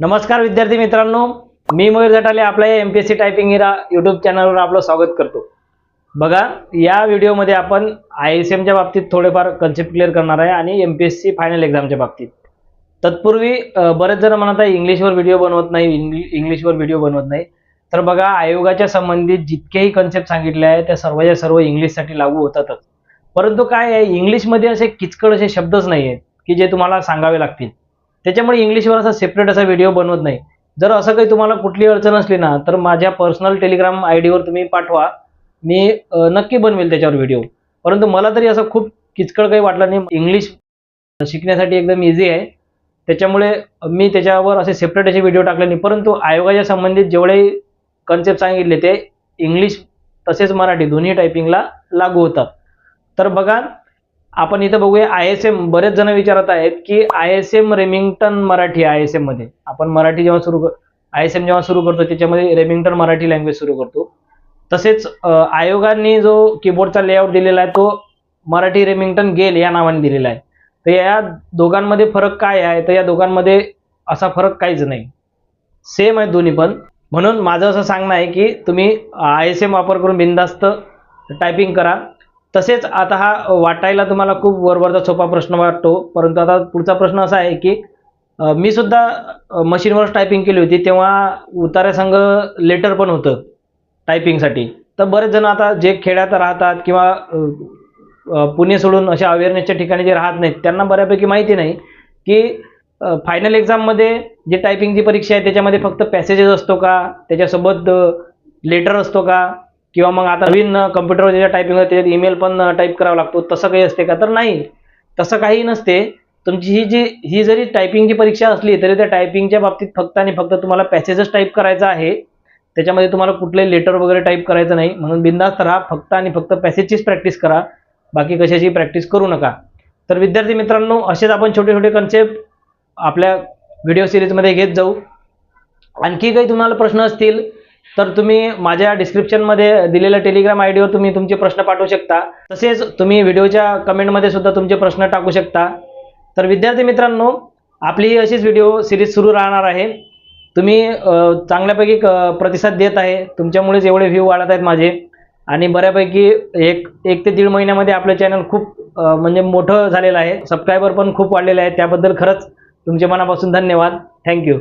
नमस्कार विद्यार्थी मित्रांनो मी मयूर जटाले आपल्या M P S C typing Hira YouTube चॅनलवर आपलं स्वागत करतो. बघा या व्हिडिओमध्ये आपण आय एस एमच्या बाबतीत थोडेफार कन्सेप्ट क्लिअर करणार आहे आणि M P S C final एक्झामच्या बाबतीत. तत्पूर्वी बरेच जण म्हणत आहे इंग्लिशवर व्हिडिओ बनवत नाही इंग्लि- इंग्लिशवर व्हिडिओ बनवत नाही. तर बघा आयोगाच्या संबंधित जितकेही कन्सेप्ट सांगितले आहे त्या सर्वच्या सर्व इंग्लिशसाठी लागू होतातच. परंतु काय आहे इंग्लिशमध्ये असे किचकड असे शब्दच नाही आहेत की जे तुम्हाला सांगावे लागतील. त्याच्यामुळे इंग्लिशवर असा सेपरेट असा व्हिडिओ बनवत नाही. जर असं काही तुम्हाला कुठली अडचण असली ना तर माझ्या पर्सनल टेलिग्राम आय डीवर तुम्ही पाठवा. मी नक्की बनवेल त्याच्यावर व्हिडिओ परंतु मला तरी असं खूप किचकळ काही वाटलं नाही. इंग्लिश शिकण्यासाठी एकदम इझी आहे. त्याच्यामुळे मी त्याच्यावर असे सेपरेट असे व्हिडिओ टाकले नाही. परंतु आयोगाच्या संबंधित जेवढे कन्सेप्ट सांगितले ते इंग्लिश तसेच मराठी दोन्ही टायपिंगला लागू होतात. तर बघा आपण इथं बघूया आय एस एम बरेच जण विचारत आहेत की I S M Remington Marathi I एसमध्ये. आपण मराठी जेव्हा सुरू कर आय एस एम जेव्हा सुरू करतो त्याच्यामध्ये रेमिंग्टन मराठी लँग्वेज सुरू करतो. तसेच आयोगाने जो कीबोर्डचा लेआउट दिलेला आहे तो मराठी रेमिंग्टन गेल या नावाने दिलेला आहे. तर या दोघांमध्ये फरक काय आहे? तर या दोघांमध्ये असा फरक काहीच नाही. सेम आहे दोन्ही पण. म्हणून माझं असं सांगणं आहे की तुम्ही आय एस एम वापर करून बिंदास्त टायपिंग करा. तसेच आता हा वाटायला तुम्हाला खूप वरवरचा सोपा प्रश्न वाटतो परंतु आता पुढचा प्रश्न असा आहे की मी सुद्धा मशीनवर टायपिंग केली होती तेव्हा उतार्यासंग लेटर पण होतं टायपिंगसाठी तर बरेच जण आता जे खेड्यात राहतात किंवा पुणे सोडून अशा अवेअरनेसच्या ठिकाणी जे राहत नाहीत त्यांना बऱ्यापैकी माहिती नाही की फायनल एक्झाममध्ये जे टायपिंगची परीक्षा आहे त्याच्यामध्ये फक्त पॅसेजेस असतो का? त्याच्यासोबत लेटर असतो का? किंवा मग आता नवीन कम्प्युटरवर ज्याच्या टायपिंग होते त्याच्यात ईमेल पण टाईप करावा लागतो. तसं काही असते का? तर नाही. तसं काही नसते. तुमची ही जी ही जरी टायपिंगची परीक्षा असली तरी त्या टायपिंगच्या बाबतीत फक्त आणि फक्त तुम्हाला पॅसेजच टाईप करायचा आहे. त्याच्यामध्ये तुम्हाला कुठले लेटर वगैरे टाईप करायचं नाही. म्हणून बिंदास्त राहा. फक्त आणि फक्त पॅसेजचीच प्रॅक्टिस करा. बाकी कशाची प्रॅक्टिस करू नका. तर विद्यार्थी मित्रांनो असेच आपण छोटे छोटे कन्सेप्ट आपल्या व्हिडिओ सिरीजमध्ये घेत जाऊ. आणखी काही तुम्हाला प्रश्न असतील तर तुम्ही माझ्या डिस्क्रिप्शनमध्ये दिलेल्या टेलिग्राम आय डीवर तुम्ही तुमचे प्रश्न पाठवू शकता. तसेच तुम्ही व्हिडिओच्या कमेंटमध्ये सुद्धा तुमचे प्रश्न टाकू शकता. तर विद्यार्थी मित्रांनो आपली ही अशीच व्हिडिओ सिरीज सुरू राहणार आहे. तुम्ही चांगल्यापैकी क- प्रतिसाद देत आहे. तुमच्यामुळेच एवढे व्ह्यू वाढत आहेत माझे. आणि बऱ्यापैकी एक एक ते दीड महिन्यामध्ये आपलं चॅनल खूप म्हणजे मोठं झालेलं आहे. सबस्क्रायबर पण खूप वाढलेले आहेत. त्याबद्दल खरंच तुमच्या मनापासून धन्यवाद. थँक्यू